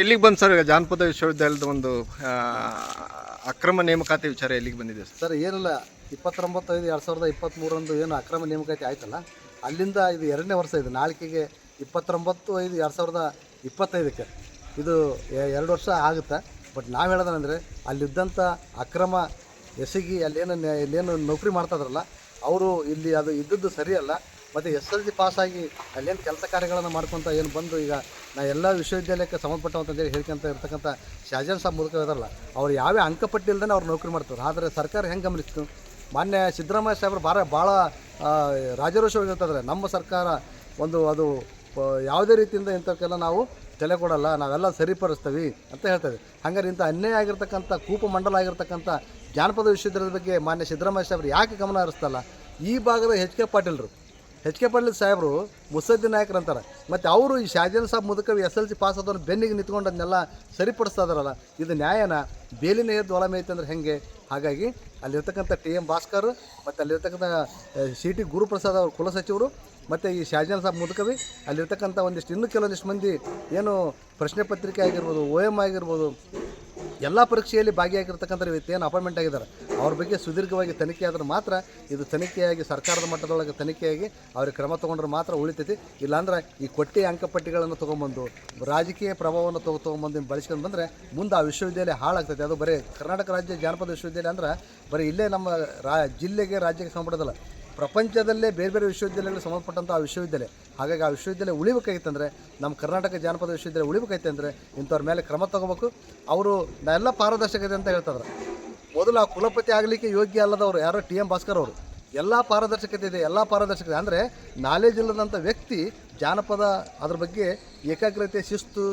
ಎಲ್ಲಿಗೆ ಬಂದು ಸರ್ ಜಾನಪದ ವಿಶ್ವವಿದ್ಯಾಲಯದ ಒಂದು ಅಕ್ರಮ ನೇಮಕಾತಿ ವಿಚಾರ ಎಲ್ಲಿಗೆ ಬಂದಿದೆ ಸರ್? ಏನಿಲ್ಲ. ಇಪ್ಪತ್ತೊಂಬತ್ತು ಐದು ಎರಡು ಸಾವಿರದ ಇಪ್ಪತ್ತ್ಮೂರಂದು ಏನು ಅಕ್ರಮ ನೇಮಕಾತಿ ಆಯ್ತಲ್ಲ, ಅಲ್ಲಿಂದ ಇದು ಎರಡನೇ ವರ್ಷ ಇದು, ನಾಲ್ಕಿಗೆ ಇಪ್ಪತ್ತೊಂಬತ್ತು ಐದು ಎರಡು ಸಾವಿರದ ಇಪ್ಪತ್ತೈದಕ್ಕೆ. ಇದು ಎ- ಎರಡು ವರ್ಷ ಆಗುತ್ತೆ. ಬಟ್ ನಾವು ಹೇಳೋದಂದರೆ ಅಲ್ಲಿದ್ದಂಥ ಅಕ್ರಮ ಎಸಗಿ ಅಲ್ಲೇನು ಇಲ್ಲೇನು ನೌಕರಿ ಮಾಡ್ತಾಯಿದ್ರಲ್ಲ ಅವರು ಇಲ್ಲಿ ಅದು ಇದ್ದದ್ದು ಸರಿಯಲ್ಲ. ಮತ್ತು ಎಸ್ ಎಲ್ ಸಿ ಪಾಸಾಗಿ ಅಲ್ಲೇನು ಕೆಲಸ ಕಾರ್ಯಗಳನ್ನು ಮಾಡ್ಕೊತ ಏನು ಬಂದು ಈಗ ನಾ ಎಲ್ಲ ವಿಶ್ವವಿದ್ಯಾಲಯಕ್ಕೆ ಸಂಬಂಧಪಟ್ಟವಂತಂದೇಳಿ ಹೇಳ್ಕೊಂತ ಇರ್ತಕ್ಕಂಥ ಶಾಜನ್ ಸಾಬ್ ಮೂಲಕ ಇದಾರಲ್ಲ, ಅವ್ರು ಯಾವ್ಯಾವ ಅಂಕಪಟ್ಟಿ ಇಲ್ದೇ ಅವ್ರು ನೌಕರಿ ಮಾಡ್ತಾರೆ. ಆದರೆ ಸರ್ಕಾರ ಹೆಂಗೆ ಗಮನಿಸ್ತು? ಮಾನ್ಯ ಸಿದ್ದರಾಮಯ್ಯ ಸಾಹೇಬರು ಭಾಳ ಭಾಳ ರಾಜರೋಷವಾಗಿ ಹೇಳ್ತಿದ್ದಾರೆ ನಮ್ಮ ಸರ್ಕಾರ ಒಂದು ಅದು ಯಾವುದೇ ರೀತಿಯಿಂದ ಇಂಥವಕ್ಕೆಲ್ಲ ನಾವು ತಲೆ ಕೊಡಲ್ಲ, ನಾವೆಲ್ಲ ಸರಿಪಡಿಸ್ತೀವಿ ಅಂತ ಹೇಳ್ತೇವೆ ಹಂಗಾರೆ ಇಂಥ ಅನ್ಯಾಯ ಆಗಿರ್ತಕ್ಕಂಥ, ಕೂಪ ಮಂಡಲ ಆಗಿರ್ತಕ್ಕಂಥ ಜಾನಪದ ವಿಶ್ವವಿದ್ಯಾಲಯದ ಬಗ್ಗೆ ಮಾನ್ಯ ಸಿದ್ದರಾಮಯ್ಯ ಸಾಹೇಬರು ಯಾಕೆ ಗಮನ ಹರಿಸ್ತಲ್ಲ ಈ ಭಾಗದ ಎಚ್ ಕೆ ಪಾಟೀಲ್ರು ಎಚ್ ಕೆ ಪಾಟೀಲ್ ಸಾಹೇಬರು ಮುಸದ್ದಿ ನಾಯಕರು ಅಂತಾರೆ. ಮತ್ತು ಅವರು ಈ ಶಾಜಾನ್ ಸಾಬ್ ಮುದಕ ಎಸ್ ಎಲ್ ಸಿ ಪಾಸ್ ಆದವ್ರು ಬೆನ್ನಿಗೆ ನಿಂತ್ಕೊಂಡು ಅದನ್ನೆಲ್ಲ ಸರಿಪಡಿಸ್ತಾ ಇದಾರಲ್ಲ ಇದು ನ್ಯಾಯನ ಬೇಲಿನ ಎದ್ದು ಒಳ ಮೇಯ್ತು ಅಂದ್ರೆ ಹೆಂಗೆ? ಹಾಗಾಗಿ ಅಲ್ಲಿರ್ತಕ್ಕಂಥ ಟಿ ಎಂ ಭಾಸ್ಕರ್ ಮತ್ತು ಅಲ್ಲಿರ್ತಕ್ಕಂಥ ಸಿ ಟಿ ಗುರುಪ್ರಸಾದ್ ಅವರು ಕುಲಸಚಿವರು ಮತ್ತು ಈ ಶಾಜಾನ್ ಸಾಬ್ ಮುದಕವಿ ಅಲ್ಲಿರ್ತಕ್ಕಂಥ ಒಂದಿಷ್ಟು ಇನ್ನೂ ಕೆಲವೊಂದಿಷ್ಟು ಮಂದಿ ಏನು ಪ್ರಶ್ನೆ ಪತ್ರಿಕೆ ಆಗಿರ್ಬೋದು, ಓ ಎಂ ಆಗಿರ್ಬೋದು ಎಲ್ಲ ಪರೀಕ್ಷೆಯಲ್ಲಿ ಭಾಗಿಯಾಗಿರ್ತಕ್ಕಂಥ ವ್ಯಕ್ತಿ ಏನು ಅಪಾಯಿಂಟ್ಮೆಂಟ್ ಆಗಿದ್ದಾರೆ, ಅವ್ರ ಬಗ್ಗೆ ಸುದೀರ್ಘವಾಗಿ ತನಿಖೆ ಆದ್ರೆ ಮಾತ್ರ ಇದು ತನಿಖೆಯಾಗಿ ಸರ್ಕಾರದ ಮಟ್ಟದೊಳಗೆ ತನಿಖೆಯಾಗಿ ಅವ್ರಿಗೆ ಕ್ರಮ ತೊಗೊಂಡ್ರೆ ಮಾತ್ರ ಉಳಿತೈತಿ. ಇಲ್ಲಾಂದ್ರೆ ಈ ಕೊಟ್ಟಿ ಅಂಕಪಟ್ಟಿಗಳನ್ನು ತೊಗೊಂಬಂದು, ರಾಜಕೀಯ ಪ್ರಭಾವವನ್ನು ತಗೊ ತೊಗೊಂಬಂದು ಬಳಸ್ಕೊಂಡು ಬಂದರೆ ಮುಂದೆ ಆ ವಿಶ್ವವಿದ್ಯಾಲಯ ಹಾಳಾಗ್ತೈತೆ. ಅದು ಬರೀ ಕರ್ನಾಟಕ ರಾಜ್ಯ ಜಾನಪದ ವಿಶ್ವವಿದ್ಯಾಲಯ ಅಂದ್ರೆ ಬರೀ ಇಲ್ಲೇ ನಮ್ಮ ರಾ ಜಿಲ್ಲೆಗೆ ರಾಜ್ಯಕ್ಕೆ ಸಂಬಂಧದಲ್ಲ. ಪ್ರಪಂಚದಲ್ಲೇ ಬೇರೆ ಬೇರೆ ವಿಶ್ವವಿದ್ಯಾಲಯಗಳಿಗೆ ಸಂಬಂಧಪಟ್ಟಂಥ ಆ ವಿಶ್ವವಿದ್ಯಾಲಯ. ಹಾಗಾಗಿ ಆ ವಿಶ್ವವಿದ್ಯಾಲಯ ಉಳಿಬೇಕಾಗಿತ್ತಂದರೆ ನಮ್ಮ ಕರ್ನಾಟಕ ಜಾನಪದ ವಿಶ್ವವಿದ್ಯಾಲಯ ಉಳಿಬೇಕಾಯ್ತು ಅಂದರೆ ಇಂಥವ್ರ ಮೇಲೆ ಕ್ರಮ ತಗೋಬೇಕು. ಅವರು ಎಲ್ಲ ಪಾರದರ್ಶಕತೆ ಅಂತ ಹೇಳ್ತಾರೆ ಮೊದಲು ಆ ಕುಲಪತಿ ಆಗಲಿಕ್ಕೆ ಯೋಗ್ಯ ಅಲ್ಲದವರು ಯಾರೋ ಟಿ ಎಂ ಭಾಸ್ಕರ್ ಅವರು. ಎಲ್ಲ ಪಾರದರ್ಶಕತೆ ಇದೆ, ಎಲ್ಲ ಪಾರದರ್ಶಕತೆ ಅಂದರೆ ನಾಲೆಜ್ ಇಲ್ಲದಂಥ ವ್ಯಕ್ತಿ ಜಾನಪದ ಅದ್ರ ಬಗ್ಗೆ ಏಕಾಗ್ರತೆ, ಶಿಸ್ತು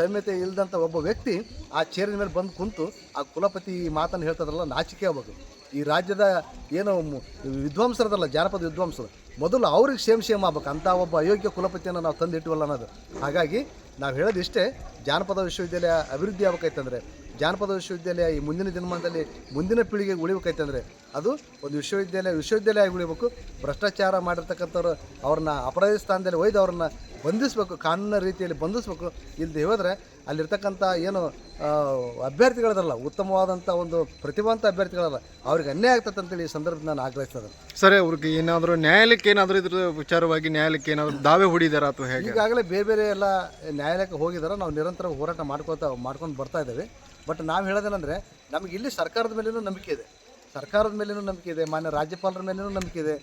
ಸೌಮ್ಯತೆ ಇಲ್ಲದಂಥ ಒಬ್ಬ ವ್ಯಕ್ತಿ ಆ ಚೇರಿನ ಮೇಲೆ ಬಂದು ಕುಂತು ಆ ಕುಲಪತಿ ಮಾತನ್ನು ಹೇಳ್ತದಲ್ಲ, ನಾಚಿಕೆ ಆಗ್ಬೇಕು ಈ ರಾಜ್ಯದ ಏನು ವಿದ್ವಾಂಸರದಲ್ಲ, ಜಾನಪದ ವಿದ್ವಾಂಸರು, ಮೊದಲು ಅವ್ರಿಗೆ ಸೇಮ್ ಸೇಮ್ ಆಗ್ಬೇಕು. ಅಂಥ ಒಬ್ಬ ಅಯೋಗ್ಯ ಕುಲಪತಿಯನ್ನು ನಾವು ತಂದಿಟ್ಟಿವಲ್ಲ ಅನ್ನೋದು. ಹಾಗಾಗಿ ನಾವು ಹೇಳೋದು ಇಷ್ಟೇ ಜಾನಪದ ವಿಶ್ವವಿದ್ಯಾಲಯ ಅಭಿವೃದ್ಧಿ ಆಗ್ಬೇಕಾಯ್ತಂದ್ರೆ ಜಾನಪದ ವಿಶ್ವವಿದ್ಯಾಲಯ ಈ ಮುಂದಿನ ದಿನಮಾನದಲ್ಲಿ ಮುಂದಿನ ಪೀಳಿಗೆಗೆ ಉಳಿಬೇಕಾಯ್ತಂದ್ರೆ ಅದು ಒಂದು ವಿಶ್ವವಿದ್ಯಾಲಯ ವಿಶ್ವವಿದ್ಯಾಲಯ ಆಗಿ ಉಳಿಬೇಕು. ಭ್ರಷ್ಟಾಚಾರ ಮಾಡಿರ್ತಕ್ಕಂಥವ್ರು ಅವ್ರನ್ನ ಅಪರಾಧ ಸ್ಥಾನದಲ್ಲಿ ಒಯ್ದು ಅವ್ರನ್ನ ಬಂಧಿಸಬೇಕು ಕಾನೂನಿನ ರೀತಿಯಲ್ಲಿ ಬಂಧಿಸಬೇಕು. ಇಲ್ಲದೆ ಹೋದರೆ ಅಲ್ಲಿರ್ತಕ್ಕಂಥ ಏನು ಅಭ್ಯರ್ಥಿಗಳದಲ್ಲ ಉತ್ತಮವಾದಂಥ ಒಂದು ಪ್ರತಿಭಾವಂತ ಅಭ್ಯರ್ಥಿಗಳಲ್ಲ ಅವ್ರಿಗೆ ಅನ್ಯಾಯ ಆಗ್ತದೆ ಅಂತೇಳಿ ಈ ಸಂದರ್ಭದಲ್ಲಿ ನಾನು ಆಗ್ರಹಿಸ್ತದೆ ಸರ್ ಅವ್ರಿಗೆ ಏನಾದರೂ ನ್ಯಾಯಾಲಯಕ್ಕೆ ಏನಾದರೂ ಇದ್ರ ವಿಚಾರವಾಗಿ ನ್ಯಾಯಾಲಯಕ್ಕೆ ಏನಾದರೂ ದಾವೆ ಹೊಡಿದಾರ ಅಥವಾ ಹೇಗೆ? ಈಗಾಗಲೇ ಬೇರೆ ಬೇರೆ ಎಲ್ಲ ನ್ಯಾಯಾಲಯಕ್ಕೆ ಹೋಗಿದ್ದಾರೆ ನಾವು ನಿರಂತರ ಹೋರಾಟ ಮಾಡ್ಕೋತಾ ಮಾಡ್ಕೊಂಡು ಬರ್ತಾ ಇದ್ದೇವೆ. ಬಟ್ ನಾವು ಹೇಳೋದೇನೆಂದರೆ, ನಮಗೆ ಇಲ್ಲಿ ಸರ್ಕಾರದ ಮೇಲೇನೂ ನಂಬಿಕೆ ಇದೆ. ಸರ್ಕಾರದ ಮೇಲೇನೂ ನಂಬಿಕೆ ಇದೆ, ಮಾನ್ಯ ರಾಜ್ಯಪಾಲರ ಮೇಲೇನೂ ನಂಬಿಕೆ ಇದೆ.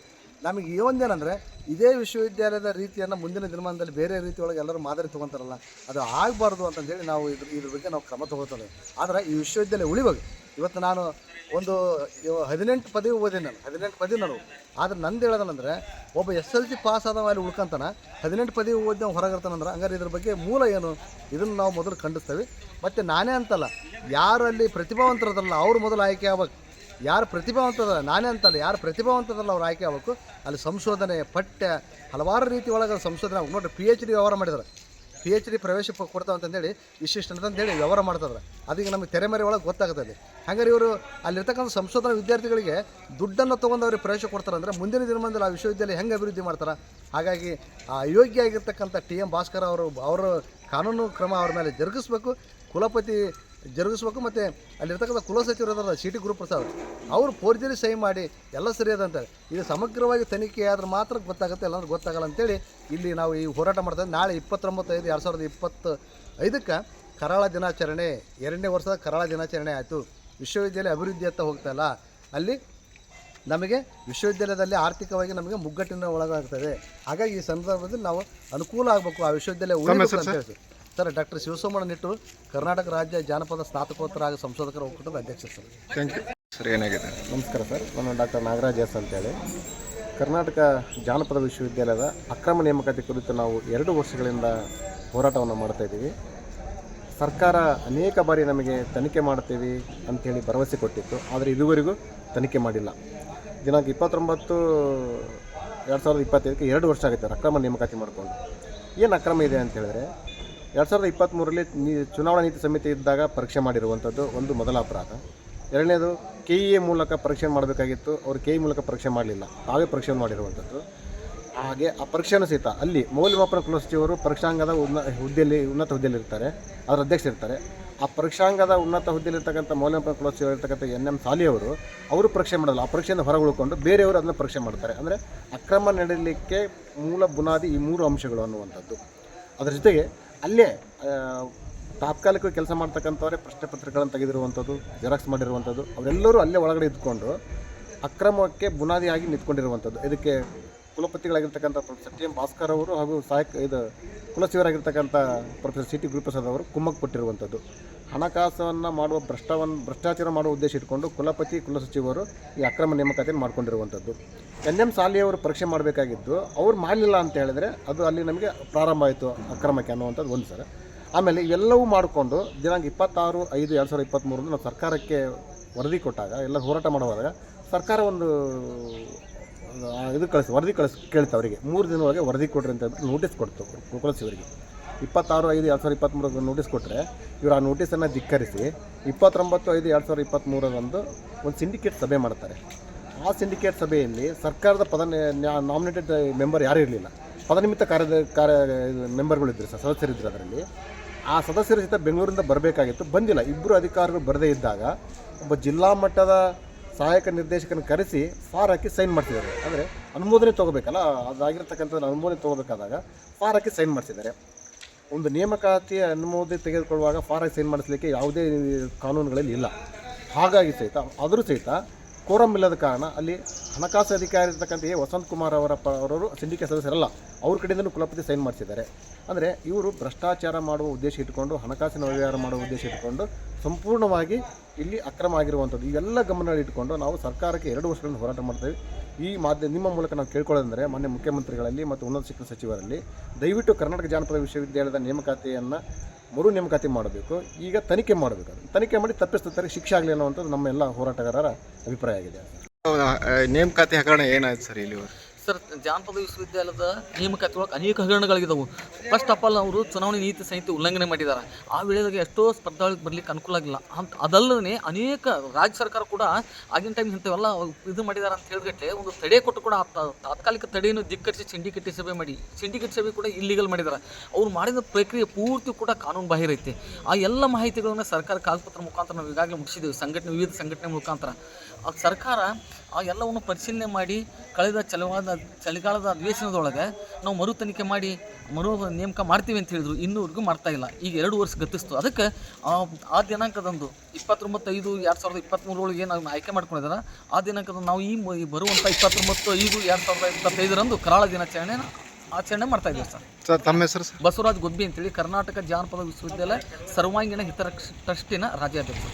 ನಮಗೆ ಈ ಒಂದೇನೆಂದರೆ, ಇದೇ ವಿಶ್ವವಿದ್ಯಾಲಯದ ರೀತಿಯನ್ನು ಮುಂದಿನ ದಿನಮಾನದಲ್ಲಿ ಬೇರೆ ರೀತಿಯೊಳಗೆ ಎಲ್ಲರೂ ಮಾದರಿ ತೊಗೊತಾರಲ್ಲ, ಅದು ಆಗಬಾರ್ದು ಅಂತಂದೇಳಿ ನಾವು ಇದ್ರ ಇದ್ರ ಬಗ್ಗೆ ನಾವು ಕ್ರಮ ತೊಗೋತೇವೆ ಆದರೆ ಈ ವಿಶ್ವವಿದ್ಯಾಲಯ ಉಳಿಬೇಕು ಇವತ್ತು ನಾನು ಒಂದು ಹದಿನೆಂಟು ಪದವಿ ಓದಿನಿ ನಾನು, ಹದಿನೆಂಟು ಪದವಿ ನಾನು. ಆದರೆ ನಂದು ಹೇಳೋದಂದ್ರೆ ಒಬ್ಬ ಎಸ್ ಎಲ್ ಸಿ ಪಾಸ್ ಆದ ಮೇಲೆ ಉಳ್ಕೊಂತಾನ, ಹದಿನೆಂಟು ಪದವಿ ಓದಿದ ಹೊರಗಿರ್ತಾನಂದ್ರೆ, ಹಂಗಾರೆ ಇದ್ರ ಬಗ್ಗೆ ಮೂಲ ಏನು? ಇದನ್ನು ನಾವು ಮೊದಲು ಖಂಡಿಸ್ತೇವೆ. ಮತ್ತು ನಾನೇ ಅಂತಲ್ಲ ಯಾರು ಅಲ್ಲಿ ಪ್ರತಿಭಾವಂತರದಲ್ಲ ಅವ್ರು ಮೊದಲು ಆಯ್ಕೆ ಆಗ್ಬೇಕು. ಯಾರು ಪ್ರತಿಭಾವಂತದ ನಾನೇ ಅಂತಲ್ಲ, ಯಾರು ಪ್ರತಿಭಾವಂತದಲ್ಲ ಅವ್ರು ಆಯ್ಕೆ ಆಗ್ಬೇಕು. ಅಲ್ಲಿ ಸಂಶೋಧನೆ, ಪಠ್ಯ, ಹಲವಾರು ರೀತಿ ಒಳಗೆ ಸಂಶೋಧನೆ. ನೋಡ್ರಿ ಪಿ ಎಚ್ ಡಿ ವ್ಯವಹಾರ ಮಾಡಿದ್ದಾರೆ ಪಿ ಎಚ್ ಡಿ ಪ್ರವೇಶ ಕೊಡ್ತಾವ ಅಂತಂದೇಳಿ ಇಷ್ಟಿಷ್ಟು ಅಂತಂದೇಳಿ ವ್ಯವಹಾರ ಮಾಡ್ತಾರೆ ಅದಕ್ಕೆ ನಮಗೆ ತೆರೆಮರೆ ಒಳಗೆ ಗೊತ್ತಾಗ್ತದೆ ಹಾಗಾದ್ರೆ ಇವರು ಅಲ್ಲಿರ್ತಕ್ಕಂಥ ಸಂಶೋಧನಾ ವಿದ್ಯಾರ್ಥಿಗಳಿಗೆ ದುಡ್ಡನ್ನು ತೊಗೊಂಡು ಅವ್ರಿಗೆ ಪ್ರವೇಶ ಕೊಡ್ತಾರೆ ಅಂದರೆ ಮುಂದಿನ ದಿನಮಾನದಲ್ಲಿ ಆ ವಿಶ್ವವಿದ್ಯಾಲಯ ಹೆಂಗೆ ಅಭಿವೃದ್ಧಿ ಮಾಡ್ತಾರೆ? ಹಾಗಾಗಿ ಆ ಅಯೋಗ್ಯ ಆಗಿರ್ತಕ್ಕಂಥ ಟಿ ಎಂ ಭಾಸ್ಕರ್ ಅವರು ಅವರು ಕಾನೂನು ಕ್ರಮ ಅವ್ರ ಮೇಲೆ ಜರುಗಿಸ್ಬೇಕು. ಕುಲಪತಿ ಜರುಗಿಸ್ಬೇಕು ಮತ್ತು ಅಲ್ಲಿರ್ತಕ್ಕಂಥ ಕುಲಸಚಿವರು ಇದ್ದಾರೆ ಸಿ ಟಿ ಗುರುಪ್ರಸಾದ್ ಅವರು. ಫೋರ್ಜರಿ ಸಹಿ ಮಾಡಿ ಎಲ್ಲ ಸರಿ ಅದಂತ ಇದು ಸಮಗ್ರವಾಗಿ ತನಿಖೆ ಆದರೆ ಮಾತ್ರ ಗೊತ್ತಾಗುತ್ತೆ ಎಲ್ಲಾದ್ರೂ ಗೊತ್ತಾಗಲ್ಲ ಅಂತೇಳಿ ಇಲ್ಲಿ ನಾವು ಈ ಹೋರಾಟ ಮಾಡ್ತಾ ನಾಳೆ ಇಪ್ಪತ್ತೊಂಬತ್ತೈದು ಎರಡು ಸಾವಿರದ ಇಪ್ಪತ್ತು ಐದಕ್ಕೆ ಕರಾಳ ದಿನಾಚರಣೆ ಎರಡನೇ ವರ್ಷದ ಕರಾಳ ದಿನಾಚರಣೆ ಆಯಿತು. ವಿಶ್ವವಿದ್ಯಾಲಯ ಅಭಿವೃದ್ಧಿ ಅಂತ ಹೋಗ್ತಾಯಿಲ್ಲ ಅಲ್ಲಿ ನಮಗೆ ವಿಶ್ವವಿದ್ಯಾಲಯದಲ್ಲಿ ಆರ್ಥಿಕವಾಗಿ ನಮಗೆ ಮುಗ್ಗಟ್ಟಿನ ಒಳಗಾಗ್ತದೆ. ಹಾಗಾಗಿ ಈ ಸಂದರ್ಭದಲ್ಲಿ ನಾವು ಅನುಕೂಲ ಆಗಬೇಕು ಆ ವಿಶ್ವವಿದ್ಯಾಲಯ ಅಂತ ಹೇಳ್ತೀವಿ ಸರ್ ಡಾಕ್ಟರ್ ಶಿವಸೋಮಣ್ಣ ನಿಟ್ಟು ಕರ್ನಾಟಕ ರಾಜ್ಯ ಜಾನಪದ ಸ್ನಾತಕೋತ್ತರ ಹಾಗೂ ಸಂಶೋಧಕರ ಒಕ್ಕೂಟದ ಅಧ್ಯಕ್ಷ ಸರ್. ಥ್ಯಾಂಕ್ ಯು ಸರ್ ಏನಾಗಿದೆ? ನಮಸ್ಕಾರ ಸರ್. ನಾನು ಡಾಕ್ಟರ್ ನಾಗರಾಜ್ ಎಸ್ ಅಂತೇಳಿ. ಕರ್ನಾಟಕ ಜಾನಪದ ವಿಶ್ವವಿದ್ಯಾಲಯದ ಅಕ್ರಮ ನೇಮಕಾತಿ ಕುರಿತು ನಾವು ಎರಡು ವರ್ಷಗಳಿಂದ ಹೋರಾಟವನ್ನು ಮಾಡ್ತಾ ಇದ್ದೀವಿ. ಸರ್ಕಾರ ಅನೇಕ ಬಾರಿ ನಮಗೆ ತನಿಖೆ ಮಾಡ್ತೀವಿ ಅಂಥೇಳಿ ಭರವಸೆ ಕೊಟ್ಟಿತ್ತು. ಆದರೆ ಇದುವರೆಗೂ ತನಿಖೆ ಮಾಡಿಲ್ಲ. ದಿನಾಂಕ ಇಪ್ಪತ್ತೊಂಬತ್ತು ಎರಡು ಸಾವಿರದ ಇಪ್ಪತ್ತೈದಕ್ಕೆ ಎರಡು ವರ್ಷ ಆಗುತ್ತೆ ಅಕ್ರಮ ನೇಮಕಾತಿ ಮಾಡಿಕೊಂಡು. ಏನು ಅಕ್ರಮ ಇದೆ ಅಂತ ಹೇಳಿದ್ರೆ ಎರಡು ಸಾವಿರದ ಇಪ್ಪತ್ತ್ಮೂರರಲ್ಲಿ ಚುನಾವಣಾ ನೀತಿ ಸಮಿತಿ ಇದ್ದಾಗ ಪರೀಕ್ಷೆ ಮಾಡಿರುವಂಥದ್ದು ಒಂದು ಮೊದಲ ಅಪರಾಧ. ಎರಡನೇದು ಕೆ ಇ ಎ ಮೂಲಕ ಪರೀಕ್ಷೆ ಮಾಡಬೇಕಾಗಿತ್ತು. ಅವರು ಕೆ ಇ ಮೂಲಕ ಪರೀಕ್ಷೆ ಮಾಡಲಿಲ್ಲ. ತಾವೇ ಪರೀಕ್ಷೆ ಮಾಡಿರುವಂಥದ್ದು ಹಾಗೆ ಆ ಪರೀಕ್ಷೆಯನ್ನು ಸಹಿತ ಅಲ್ಲಿ ಮೌಲ್ಯಮಾಪನ ಕುಲಸಚಿವರು ಪರೀಕ್ಷಾಂಗದ ಉನ್ನ, ಹುದ್ದೆಯಲ್ಲಿ, ಉನ್ನತ ಹುದ್ದೆಯಲ್ಲಿ ಇರ್ತಾರೆ. ಅದರ ಅಧ್ಯಕ್ಷರು ಇರ್ತಾರೆ. ಆ ಪರೀಕ್ಷಾಂಗದ ಉನ್ನತ ಹುದ್ದೆಯಲ್ಲಿರ್ತಕ್ಕಂಥ ಮೌಲ್ಯಮಾಪನ ಕುಲಸಚಿವರು ಇರ್ತಕ್ಕಂಥ ಎನ್ ಎಂ ಸಾಲಿ ಅವರು ಪರೀಕ್ಷೆ ಮಾಡಲ್ಲ. ಆ ಪರೀಕ್ಷೆಯನ್ನು ಹೊರಗೆ ಉಳ್ಕೊಂಡು ಬೇರೆಯವರು ಅದನ್ನು ಪರೀಕ್ಷೆ ಮಾಡ್ತಾರೆ. ಅಂದರೆ ಅಕ್ರಮ ನಡೆಯಲಿಕ್ಕೆ ಮೂಲ ಬುನಾದಿ ಈ ಮೂರು ಅಂಶಗಳು ಅನ್ನುವಂಥದ್ದು. ಅದರ ಜೊತೆಗೆ ಅಲ್ಲೇ ತಾತ್ಕಾಲಿಕ ಕೆಲಸ ಮಾಡ್ತಕ್ಕಂಥವರೇ ಪ್ರಶ್ನೆ ಪತ್ರಿಕೆಗಳನ್ನು ತೆಗೆದಿರುವಂಥದ್ದು, ಜೆರಾಕ್ಸ್ ಮಾಡಿರುವಂಥದ್ದು, ಅವರೆಲ್ಲರೂ ಅಲ್ಲೇ ಒಳಗಡೆ ಇದ್ಕೊಂಡು ಅಕ್ರಮಕ್ಕೆ ಬುನಾದಿಯಾಗಿ ನಿಂತ್ಕೊಂಡಿರುವಂಥದ್ದು. ಇದಕ್ಕೆ ಕುಲಪತಿಗಳಾಗಿರ್ತಕ್ಕಂಥ ಪ್ರೊಫೆಸರ್ ಟಿ ಎಂ ಭಾಸ್ಕರ್ ಅವರು ಹಾಗೂ ಸಹಾಯಕ ಇದು ಕುಲಸಚಿವರಾಗಿರ್ತಕ್ಕಂಥ ಪ್ರೊಫೆಸರ್ ಸಿ ಟಿ ಗುರುಪ್ರಸಾದ್ ಅವರು ಕುಮ್ಮಕ್ಕೆ ಕೊಟ್ಟಿರುವಂಥದ್ದು. ಹಣಕಾಸನ್ನು ಮಾಡುವ ಭ್ರಷ್ಟವನ್ನು ಭ್ರಷ್ಟಾಚಾರ ಮಾಡುವ ಉದ್ದೇಶ ಇಟ್ಕೊಂಡು ಕುಲಪತಿ ಕುಲಸಚಿವರು ಈ ಅಕ್ರಮ ನೇಮಕಾತಿಯನ್ನು ಮಾಡ್ಕೊಂಡಿರುವಂಥದ್ದು. ಎನ್ ಎಂ ಸಾಲಿಯವರು ಪರೀಕ್ಷೆ ಮಾಡಬೇಕಾಗಿದ್ದು, ಅವ್ರು ಮಾಡಲಿಲ್ಲ ಅಂತ ಹೇಳಿದ್ರೆ ಅದು ಅಲ್ಲಿ ನಮಗೆ ಪ್ರಾರಂಭ ಆಯಿತು ಅಕ್ರಮಕ್ಕೆ ಅನ್ನುವಂಥದ್ದು ಒಂದು ಸರ್ ಆಮೇಲೆ ಇವೆಲ್ಲವೂ ಮಾಡಿಕೊಂಡು ದಿನಾಂಕ ಇಪ್ಪತ್ತಾರು, ಐದು ಎರಡು ಸಾವಿರದ ಇಪ್ಪತ್ತ್ಮೂರನ್ನು ನಾವು ಸರ್ಕಾರಕ್ಕೆ ವರದಿ ಕೊಟ್ಟಾಗ, ಎಲ್ಲ ಹೋರಾಟ ಮಾಡುವಾಗ ಸರ್ಕಾರ ಒಂದು ಇದು ಕಳಿಸಿ, ವರದಿ ಕಳಿಸ್, ಕೇಳ್ತಾ ಅವರಿಗೆ. ಮೂರು ದಿನದೊಳಗೆ ವರದಿ ಕೊಡ್ರಿ ಅಂತ ನೋಟಿಸ್ ಕೊಡ್ತು ಕುಲಸಚಿವರಿಗೆ ಇಪ್ಪತ್ತಾರು ಐದು ಎರಡು ಸಾವಿರದ ಇಪ್ಪತ್ತ್ಮೂರಕ್ಕೆ ನೋಟಿಸ್ ಕೊಟ್ಟರೆ ಇವರು ಆ ನೋಟಿಸನ್ನು ಧಿಕ್ಕರಿಸಿ ಇಪ್ಪತ್ತೊಂಬತ್ತು ಐದು ಎರಡು ಸಾವಿರದ ಇಪ್ಪತ್ತ್ಮೂರರಂದು ಒಂದು ಸಿಂಡಿಕೇಟ್ ಸಭೆ ಮಾಡ್ತಾರೆ. ಆ ಸಿಂಡಿಕೇಟ್ ಸಭೆಯಲ್ಲಿ ಸರ್ಕಾರದ ಪದ ನಾಮಿನೇಟೆಡ್ ಮೆಂಬರ್ ಯಾರೂ ಇರಲಿಲ್ಲ. ಪದನಿಮಿತ್ತ ಕಾರ್ಯದ, ಕಾರ್ಯ ಮೆಂಬರ್ಗಳಿದ್ದರು ಸರ್ ಸದಸ್ಯರಿದ್ದರು ಅದರಲ್ಲಿ. ಆ ಸದಸ್ಯರ ಜೊತೆ ಬೆಂಗಳೂರಿಂದ ಬರಬೇಕಾಗಿತ್ತು. ಬಂದಿಲ್ಲ. ಇಬ್ಬರು ಅಧಿಕಾರಿಗಳು ಬರದೇ ಇದ್ದಾಗ ಒಬ್ಬ ಜಿಲ್ಲಾ ಮಟ್ಟದ ಸಹಾಯಕ ನಿರ್ದೇಶಕನ ಕರೆಸಿ ಫಾರ್ ಹಾಕಿ ಸೈನ್ ಮಾಡ್ತಿದ್ದಾರೆ ಅಂದರೆ ಅನುಮೋದನೆ ತೊಗೋಬೇಕಲ್ಲ? ಅದಾಗಿರ್ತಕ್ಕಂಥದ್ದು ಅನುಮೋದನೆ ತೊಗೋಬೇಕಾದಾಗ ಫಾರ್ ಹಾಕಿ ಸೈನ್ ಮಾಡಿಸಿದ್ದಾರೆ. ಒಂದು ನೇಮಕಾತಿ ಅನುಮೋದನೆ ತೆಗೆದುಕೊಳ್ಳುವಾಗ ಫಾರ್ ಹಾಕಿ ಸೈನ್ ಮಾಡಿಸಲಿಕ್ಕೆ ಯಾವುದೇ ಕಾನೂನುಗಳಲ್ಲಿ ಇಲ್ಲ. ಹಾಗಾಗಿ ಸಹಿತ, ಆದರೂ ಸಹಿತ ಕೋರಮ್ ಇಲ್ಲದ ಕಾರಣ ಅಲ್ಲಿ ಹಣಕಾಸು ಅಧಿಕಾರಿ ಇರ್ತಕ್ಕಂಥ ಎ. ವಸಂತ್ ಕುಮಾರ್ ಅವರ ಪ ಅವರವರು ಸಿಂಡಿಕೇಟ್ ಸದಸ್ಯರಲ್ಲ ಅವ್ರ ಕಡೆಯಿಂದಲೂ ಕುಲಪತಿ ಸೈನ್ ಮಾಡಿಸಿದ್ದಾರೆ. ಅಂದರೆ ಇವರು ಭ್ರಷ್ಟಾಚಾರ ಮಾಡುವ ಉದ್ದೇಶ ಇಟ್ಟುಕೊಂಡು, ಹಣಕಾಸಿನ ವ್ಯವಹಾರ ಮಾಡುವ ಉದ್ದೇಶ ಇಟ್ಟುಕೊಂಡು, ಸಂಪೂರ್ಣವಾಗಿ ಇಲ್ಲಿ ಅಕ್ರಮ ಆಗಿರುವಂಥದ್ದು. ಇವೆಲ್ಲ ಗಮನದಲ್ಲಿ ಇಟ್ಟುಕೊಂಡು ನಾವು ಸರ್ಕಾರಕ್ಕೆ ಎರಡು ವರ್ಷಗಳನ್ನು ಹೋರಾಟ ಮಾಡ್ತೇವೆ. ಈ ಮಾಧ್ಯಮ ನಿಮ್ಮ ಮೂಲಕ ನಾವು ಕೇಳ್ಕೊಳ್ಳೋದಂದರೆ, ಮಾನ್ಯ ಮುಖ್ಯಮಂತ್ರಿಗಳಲ್ಲಿ ಮತ್ತು ಉನ್ನತ ಶಿಕ್ಷಣ ಸಚಿವರಲ್ಲಿ ದಯವಿಟ್ಟು ಕರ್ನಾಟಕ ಜಾನಪದ ವಿಶ್ವವಿದ್ಯಾಲಯದ ನೇಮಕಾತಿಯನ್ನು ಮರು ನೇಮಕಾತಿ ಮಾಡಬೇಕು. ಈಗ ತನಿಖೆ ಮಾಡಬೇಕು ಅದು ತನಿಖೆ ಮಾಡಿ ತಪ್ಪಿಸ್ತಾರೆ ಶಿಕ್ಷೆ ಆಗಲಿ ನಮ್ಮ ಎಲ್ಲ ಹೋರಾಟಗಾರರ ಅಭಿಪ್ರಾಯ ಆಗಿದೆ. ನೇಮಕಾತಿ ಹಗರಣ ಏನಾಯ್ತು ಸರ್ ಇಲ್ಲಿ ಸರ್, ಜಾನಪದ ವಿಶ್ವವಿದ್ಯಾಲಯದ ನೇಮಕಾತಿ ಒಳಗೆ ಅನೇಕ ಹಗರಣಗಳಿದ್ದಾವೆ ಫಸ್ಟ್ ಆಫ್ ಆಲ್ ಅವರು ಚುನಾವಣೆ ನೀತಿ ಸಂಹಿತೆ ಉಲ್ಲಂಘನೆ ಮಾಡಿದ್ದಾರೆ. ಆ ವೇಳೆದಾಗ ಎಷ್ಟೋ ಸ್ಪರ್ಧಾಳಿಗೆ ಬರಲಿಕ್ಕೆ ಅನುಕೂಲ ಆಗಿಲ್ಲ. ಅಂತ ಅದಲ್ಲದೆ ಅನೇಕ ರಾಜ್ಯ ಸರ್ಕಾರ ಕೂಡ ಆಗಿನ ಟೈಮ್ ಇಂಥವೆಲ್ಲ ಇದು ಮಾಡಿದ್ದಾರೆ ಅಂತ ಹೇಳಿಗಟ್ಟೆ ಒಂದು ತಡೆ ಕೊಟ್ಟು ಕೂಡ ತಾತ್ಕಾಲಿಕ ತಡೆಯನ್ನು ಧಿಕ್ಕರಿಸಿ ಸಿಂಡಿಕೇಟ್ ಸಭೆ ಮಾಡಿ, ಸಿಂಡಿಕೇಟ್ ಸಭೆ ಕೂಡ ಇಲ್ಲಿಗಲ್ ಮಾಡಿದ್ದಾರೆ. ಅವ್ರು ಮಾಡಿದ ಪ್ರಕ್ರಿಯೆ ಪೂರ್ತಿ ಕೂಡ ಕಾನೂನು ಬಾಹಿರ ಐತೆ. ಆ ಎಲ್ಲ ಮಾಹಿತಿಗಳನ್ನು ಸರ್ಕಾರ ಕಾಗದಪತ್ರ ಮುಖಾಂತರ ನಾವು ಈಗಾಗಲೇ ಮುಗಿಸಿದ್ದೇವೆ ಸಂಘಟನೆ, ವಿವಿಧ ಸಂಘಟನೆ ಮುಖಾಂತರ. ಸರ್ಕಾರ ಆ ಎಲ್ಲವನ್ನು ಪರಿಶೀಲನೆ ಮಾಡಿ ಕಳೆದ ಚಲವಾದ ಚಳಿಗಾಲದ ಅಧಿವೇಶನದೊಳಗೆ ನಾವು ಮರು ತನಿಖೆ ಮಾಡಿ ಮರು ನೇಮಕ ಮಾಡ್ತೀವಿ ಅಂತ ಹೇಳಿದ್ರು. ಇನ್ನೂವರೆಗೂ ಮಾಡ್ತಾ ಇಲ್ಲ. ಈಗ ಎರಡು ವರ್ಷ ಗತಿಸ್ತು. ಅದಕ್ಕೆ ಆ ದಿನಾಂಕದಂದು ಇಪ್ಪತ್ತೊಂಬತ್ತು ಐದು ಎರಡು ಸಾವಿರದ ಇಪ್ಪತ್ತ್ಮೂರೊಳಗೆ ನಾವು ಆಯ್ಕೆ ಮಾಡ್ಕೊಂಡಿದ್ದಾರೆ ಆ ದಿನಾಂಕದ ನಾವು ಈ ಬರುವಂಥ ಇಪ್ಪತ್ತೊಂಬತ್ತು ಐದು ಎರಡು ಸಾವಿರದ ಇಪ್ಪತ್ತೈದರಂದು ಕರಾಳ ದಿನಾಚರಣೆನ ಆಚರಣೆ ಮಾಡ್ತಾ ಇದ್ದೀವಿ ಸರ್. ಸರ್ ತಮ್ಮ ಹೆಸರು ಸರ್? ಬಸವರಾಜ್ ಗೊಬ್ಬಿ ಅಂತೇಳಿ ಕರ್ನಾಟಕ ಜಾನಪದ ವಿಶ್ವವಿದ್ಯಾಲಯ ಸರ್ವಾಂಗೀಣ ಹಿತರಕ್ಷ ಟ್ರಸ್ಟಿನ ರಾಜ್ಯಾಧ್ಯಕ್ಷರು.